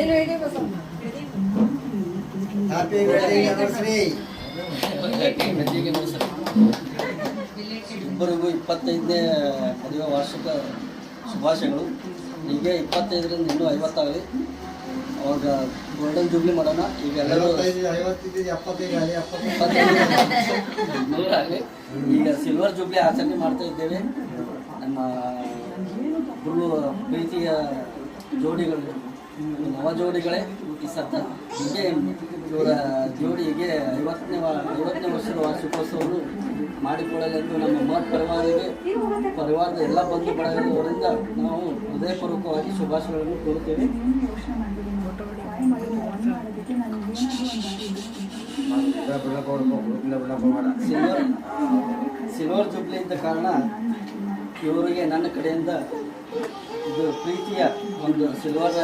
ಏನು ಹೇಳಿ Basamma? Happy wedding anniversary ಇಬ್ಬರಿಗೂ ಇಪ್ಪತ್ತೈದನೇ ಮದುವೆ ವಾರ್ಷಿಕ ಶುಭಾಶಯಗಳು. ಹೀಗೆ ಇಪ್ಪತ್ತೈದರಿಂದ ಇನ್ನೂ ಐವತ್ತಾಗಲಿ. ಅವಾಗ ಗೋಲ್ಡನ್ ಜೂಬ್ಲಿ ಮಾಡೋಣ. ಈಗ ಎಲ್ಲರೂ ನೂರಾಗಲಿ. ಈಗ ಸಿಲ್ವರ್ ಜೂಬ್ಲಿ ಆಚರಣೆ ಮಾಡ್ತಾ ಇದ್ದೇವೆ. ನಮ್ಮ ಗುರು ಪ್ರೀತಿಯ ಜೋಡಿಗಳು. ನವ ಜೋಡಿಗಳೇ ಹೀಗೆ ಇವರ ಜೋಡಿಗೆ ಐವತ್ತನೇ ಐವತ್ತನೇ ವರ್ಷದ ವಾರ್ಷಿಕೋತ್ಸವವನ್ನು ಮಾಡಿಕೊಳ್ಳಲೆಂದು ನಮ್ಮ ಮತ್ ಪರಿವಾರಿಗೆ ಪರಿವಾರದ ಎಲ್ಲ ಬಂಧು ಬಳಗದವರಿಂದ ನಾವು ಹೃದಯಪೂರ್ವಕವಾಗಿ ಶುಭಾಶಯಗಳನ್ನು ಕೋರುತ್ತೇವೆ. ಸಿಲ್ವರ್ ಸಿಲ್ವರ್ ಜುಬ್ಲಿ ಇದ್ದ ಕಾರಣ ಇವರಿಗೆ ನನ್ನ ಕಡೆಯಿಂದ ಇದು ಪ್ರೀತಿಯ ಒಂದು ಸಿಲ್ವರ್